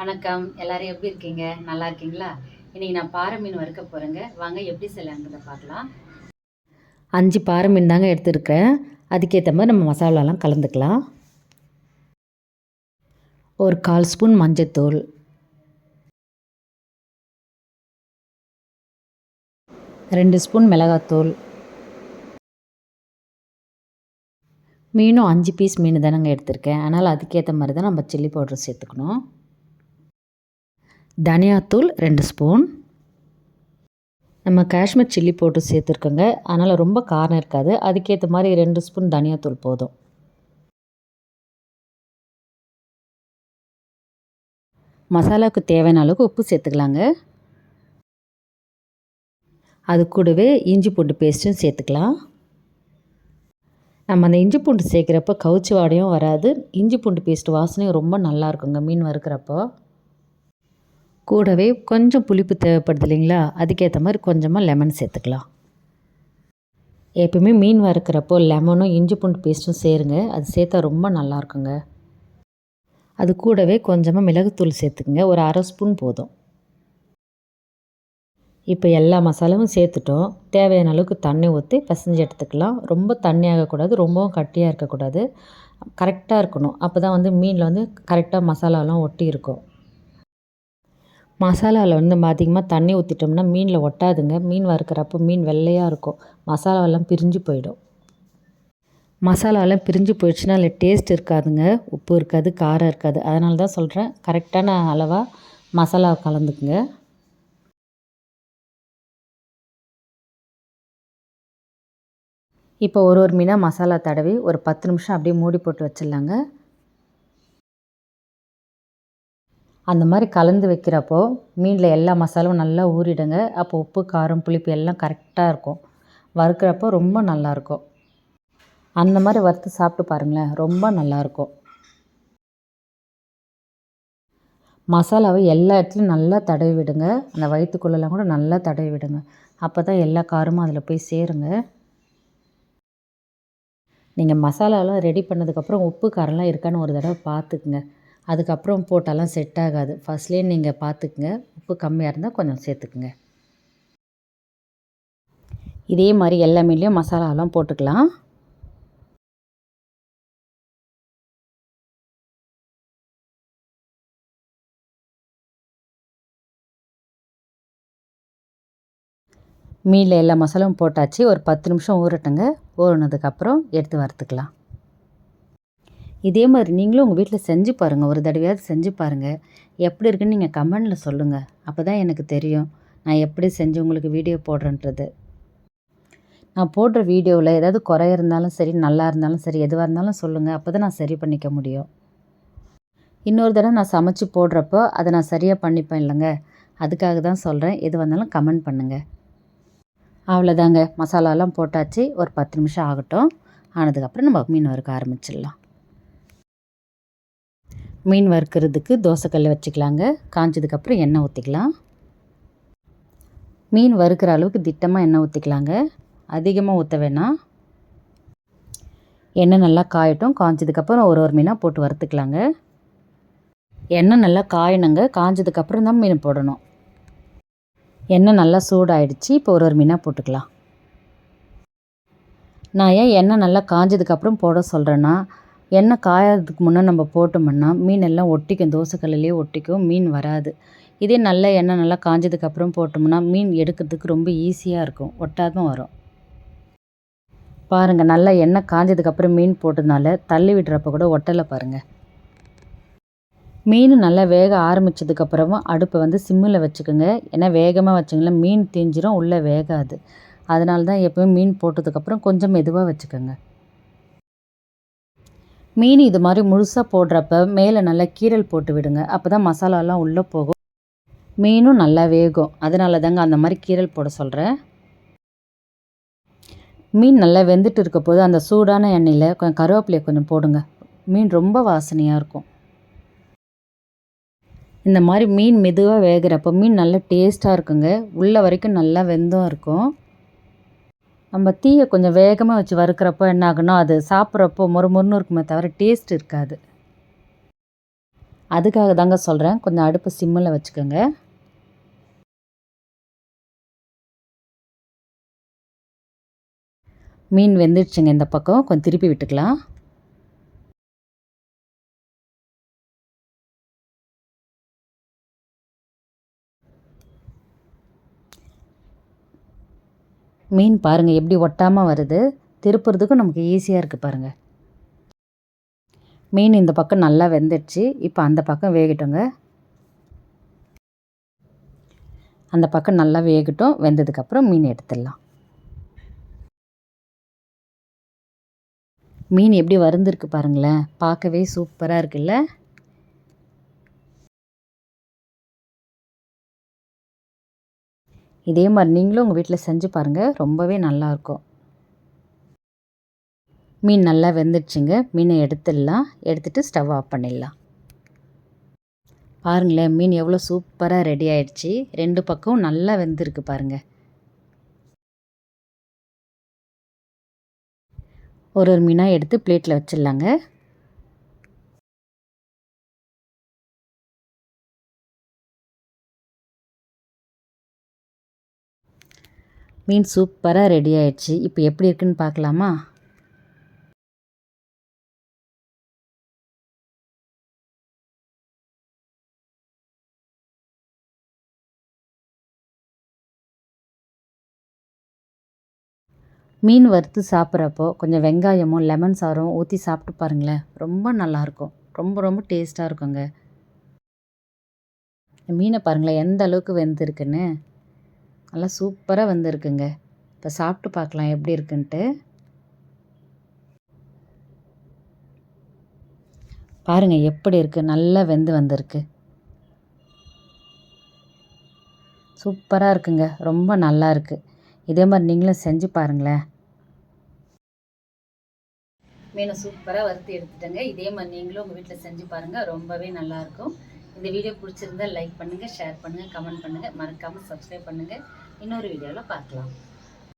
வணக்கம். எல்லாரும் எப்படி இருக்கீங்க? நல்லா இருக்கீங்களா? இன்றைக்கி நான் பாறை மீன் வறுக்க போகிறேங்க வாங்க எப்படி செய்யலாங்கிறத பார்க்கலாம். அஞ்சு பாறை மீன் தாங்க எடுத்துருக்கேன் அதுக்கேற்ற மாதிரி நம்ம மசாலாலாம் கலந்துக்கலாம். ஒரு கால் ஸ்பூன் மஞ்சத்தூள். ரெண்டு ஸ்பூன் மிளகாத்தூள். மீனும் அஞ்சு பீஸ் மீன் தானேங்க எடுத்திருக்கேன். அதனால் அதுக்கேற்ற மாதிரி தான் நம்ம சில்லி பவுடர் சேர்த்துக்கணும். தனியாத்தூள் ரெண்டு ஸ்பூன். நம்ம காஷ்மீர் சில்லி போட்டு சேர்த்துருக்கோங்க. அதனால் ரொம்ப காரம் இருக்காது. அதுக்கேற்ற மாதிரி ரெண்டு ஸ்பூன் தனியாத்தூள் போதும். மசாலாவுக்கு தேவையான அளவுக்கு உப்பு சேர்த்துக்கலாங்க. அது கூடவே இஞ்சி பூண்டு பேஸ்ட்டும் சேர்த்துக்கலாம். நம்ம அந்த இஞ்சி பூண்டு சேர்க்குறப்ப கவுச்சி வாடையும் வராது. இஞ்சி பூண்டு பேஸ்ட் வாசனையும் ரொம்ப நல்லா இருக்குங்க. மீன் வறுக்கிறப்போ. கூடவே கொஞ்சம் புளிப்பு தேவைப்படுது இல்லைங்களா? அதுக்கேற்ற மாதிரி கொஞ்சமாக லெமன் சேர்த்துக்கலாம். எப்பயுமே மீன் வறுக்கிறப்போ லெமனும் இஞ்சி பூண்டு பேஸ்ட்டும் சேருங்க. அது சேர்த்தா ரொம்ப நல்லா இருக்குங்க. அது கூடவே கொஞ்சமாக மிளகுத்தூள் சேர்த்துக்குங்க. ஒரு அரை ஸ்பூன் போதும். இப்போ எல்லா மசாலாவும் சேர்த்துட்டோம். தேவையான அளவுக்கு தண்ணி ஊற்றி பிசைஞ்சு எடுத்துக்கலாம். ரொம்ப தண்ணி ஆகக்கூடாது. ரொம்பவும் கட்டியாக இருக்கக்கூடாது. கரெக்டாக இருக்கணும். அப்போ தான் வந்து மீனில் வந்து கரெக்டாக மசாலாலாம் ஒட்டி இருக்கும். மசாலாவில் வந்து அதிகமாக தண்ணி ஊற்றிட்டோம்னா மீனில் ஒட்டாதுங்க. மீன் வறுக்கிறப்போ மீன் வெள்ளையாக இருக்கும். மசாலாவெல்லாம் பிரிஞ்சு போயிடும். மசாலாலாம் பிரிஞ்சு போயிடுச்சுன்னா அதில் டேஸ்ட் இருக்காதுங்க. உப்பு இருக்காது காரம் இருக்காது. அதனால தான் சொல்கிறேன் கரெக்டான அளவாக மசாலா கலந்துக்குங்க. இப்போ ஒரு ஒரு மீனாக மசாலா தடவி ஒரு பத்து நிமிஷம் அப்படியே மூடி போட்டு வச்சிடலாங்க. அந்த மாதிரி கலந்து வைக்கிறப்போ மீனில் எல்லா மசாலாவும் நல்லா ஊறிடுங்க. அப்போ உப்பு காரம் புளிப்பு எல்லாம் கரெக்டாக இருக்கும். வறுக்கிறப்போ ரொம்ப நல்லாயிருக்கும் அந்த மாதிரி வறுத்து சாப்பிட்டு பாருங்களேன் ரொம்ப நல்லாயிருக்கும் மசாலாவை எல்லா இடத்துலையும் நல்லா தடவி விடுங்க. அந்த வயிற்றுக்குள்ளெல்லாம் கூட நல்லா தடவி விடுங்க. அப்போ தான் எல்லா காரமும் அதில் போய் சேருங்க. நீங்கள் மசாலாலாம் ரெடி பண்ணதுக்கப்புறம் உப்பு காரம்லாம் இருக்கான்னு ஒரு தடவை பார்த்துக்குங்க. அதுக்கப்புறம் போட்டாலாம் செட் ஆகாது. ஃபஸ்ட்லேயே நீங்கள் பார்த்துக்குங்க உப்பு கம்மியாக இருந்தால் கொஞ்சம் சேர்த்துக்குங்க. இதே மாதிரி எல்லா மீன்லேயும் மசாலாலாம் போட்டுக்கலாம். மீனில் எல்லா மசாலாவும் போட்டாச்சு. ஒரு பத்து நிமிஷம் ஊறட்டுங்க. ஊறினதுக்கப்புறம் எடுத்து வறுத்துக்கலாம். இதே மாதிரி நீங்களும் உங்கள் வீட்டில் செஞ்சு பாருங்கள் ஒரு தடவையாவது செஞ்சு பாருங்கள் எப்படி இருக்குன்னு நீங்கள் கமெண்டில் சொல்லுங்கள் அப்போ தான் எனக்கு தெரியும். நான் எப்படி செஞ்சு உங்களுக்கு வீடியோ போடுறேன்றது. நான் போடுற வீடியோவில் ஏதாவது குறை இருந்தாலும் சரி நல்லா இருந்தாலும் சரி எதுவாக இருந்தாலும் சொல்லுங்கள் அப்போ தான் நான் சரி பண்ணிக்க முடியும். இன்னொரு தடவை நான் சமைச்சு போடுறப்போ அதை நான் சரியாக பண்ணிப்பேன் இல்லைங்க. அதுக்காக தான் சொல்கிறேன் எது வந்தாலும் கமெண்ட் பண்ணுங்கள் அவ்வளோதாங்க மசாலாலாம் போட்டாச்சு. ஒரு பத்து நிமிஷம் ஆகட்டும். ஆனதுக்கப்புறம் நம்ம மீன் வறுக்க ஆரம்பிச்சிடலாம். மீன் வறுக்கிறதுக்கு தோசைக்கல் வச்சுக்கலாங்க. காஞ்சதுக்கப்புறம் எண்ணெய் ஊற்றிக்கலாம் மீன் வறுக்கிற அளவுக்கு திட்டமாக எண்ணெய் ஊற்றிக்கலாங்க அதிகமாக ஊற்ற வேணாம் எண்ணெய் நல்லா காயட்டும். காஞ்சதுக்கப்புறம் ஒரு ஒரு மீனாக போட்டு வறுத்துக்கலாங்க. எண்ணெய் நல்லா காயணுங்க. காஞ்சதுக்கப்புறம் தான் மீன் போடணும். எண்ணெய் நல்லா சூடாயிடுச்சு. இப்போ ஒரு ஒரு மீனாக போட்டுக்கலாம். நான் ஏன் எண்ணெய் நல்லா காஞ்சதுக்கப்புறம் போட சொல்கிறேன்னா எண்ணெய் காயறதுக்கு முன்னே நம்ம போட்டோம்னா மீன் எல்லாம் ஒட்டிக்கும் தோசைக்கல்லையே ஒட்டிக்கும் மீன் வராது. இதே நல்ல எண்ணெய் நல்லா காஞ்சதுக்கப்புறம் போட்டோம்னா மீன் எடுக்கிறதுக்கு ரொம்ப ஈஸியாக இருக்கும் ஒட்டாதும் வரும். பாருங்கள் நல்லா எண்ணெய் காஞ்சதுக்கப்புறம் மீன் போட்டதுனால தள்ளி விடுறப்ப கூட ஒட்டலை பாருங்கள் மீன் நல்லா வேக ஆரம்பித்ததுக்கப்புறமும் அடுப்பை வந்து சிம்மில் வச்சுக்கோங்க. ஏன்னா வேகமாக வச்சிங்களா மீன் தீஞ்சிரும் உள்ளே வேகாது. அதனால தான் எப்போயும் மீன் போட்டதுக்கப்புறம் கொஞ்சம் மெதுவாக வச்சுக்கோங்க. மீன் இது மாதிரி முழுசாக போடுறப்ப மேலே நல்லா கீரல் போட்டு விடுங்க. அப்போ தான் மசாலாலாம் உள்ளே போகும். மீனும் நல்லா வேகும். அதனால தாங்க அந்த மாதிரி கீரல் போட சொல்கிறேன் மீன் நல்லா வெந்துட்டு இருக்க போது அந்த சூடான எண்ணெயில் கொஞ்சம் கருவேப்பிலையை கொஞ்சம் போடுங்க. மீன் ரொம்ப வாசனையாக இருக்கும். இந்த மாதிரி மீன் மெதுவாக வேகிறப்போ மீன் நல்லா டேஸ்ட்டாக இருக்குங்க. உள்ள வரைக்கும் நல்லா வெந்தும் இருக்கும். நம்ம தீயை கொஞ்சம் வேகமாக வச்சு வறுக்கிறப்போ என்ன ஆகுனா அது சாப்பிட்றப்போ மொறுமொறுன்னு இருக்குமே தவிர டேஸ்ட் இருக்காது. அதுக்காக தாங்க சொல்கிறேன் கொஞ்சம் அடுப்பு சிம்மில் வச்சுக்கோங்க. மீன் வெந்துடுச்சுங்க இந்த பக்கம். கொஞ்சம் திருப்பி விட்டுக்கலாம். மீன் பாருங்கள் எப்படி ஒட்டாமல் வருது. திருப்புறதுக்கும் நமக்கு ஈஸியாக இருக்குது பாருங்கள் மீன் இந்த பக்கம் நல்லா வெந்துடுச்சு. இப்போ அந்த பக்கம் வேகட்டுங்க. அந்த பக்கம் நல்லா வேகட்டும். வெந்ததுக்கப்புறம் மீன் எடுத்துடலாம். மீன் எப்படி வறுந்துருக்கு பாருங்களேன். பார்க்கவே சூப்பராக இருக்குல்ல? இதே மாதிரி நீங்களும் உங்கள் வீட்டில் செஞ்சு பாருங்கள் ரொம்பவே நல்லாயிருக்கும் மீன் நல்லா வெந்துடுச்சுங்க. மீனை எடுத்துடலாம். எடுத்துகிட்டு ஸ்டவ் ஆஃப் பண்ணிடலாம். பாருங்களேன் மீன் எவ்வளோ சூப்பராக ரெடி ஆயிடுச்சு. ரெண்டு பக்கம் நல்லா வெந்திருக்கு பாருங்கள் ஒரு ஒரு மீனாக எடுத்து பிளேட்டில் வச்சிடலாங்க. மீன் சூப்பராக ரெடி ஆயிடுச்சு. இப்போ எப்படி இருக்குன்னு பார்க்கலாமா? மீன் வறுத்து சாப்பிட்றப்போ கொஞ்சம் வெங்காயமும் லெமன் சாரும் ஊற்றி சாப்பிட்டு பாருங்களேன். ரொம்ப நல்லாயிருக்கும். ரொம்ப ரொம்ப டேஸ்ட்டாக இருக்குங்க. மீனை பாருங்களேன் எந்த அளவுக்கு வெந்திருக்குன்னு. நல்லா சூப்பராக வந்திருக்குங்க. இப்போ சாப்பிட்டு பார்க்கலாம் எப்படி இருக்குன்ட்டு. பாருங்கள் எப்படி இருக்குது நல்லா வெந்து வந்திருக்கு. சூப்பராக இருக்குங்க. ரொம்ப நல்லா இருக்குது இதே மாதிரி நீங்களும் செஞ்சு பாருங்களேன். மீனை சூப்பராக வறுத்து எடுத்துட்டேங்க. இதே மாதிரி நீங்களும் உங்கள் வீட்டில் செஞ்சு பாருங்கள் ரொம்பவே நல்லாயிருக்கும் இந்த வீடியோ பிடிச்சிருந்தா லைக் பண்ணுங்கள் ஷேர் பண்ணுங்கள் கமெண்ட் பண்ணுங்கள் மறக்காமல் சப்ஸ்கிரைப் பண்ணுங்கள் இன்னொரு வீடியோவில் பார்க்கலாம்.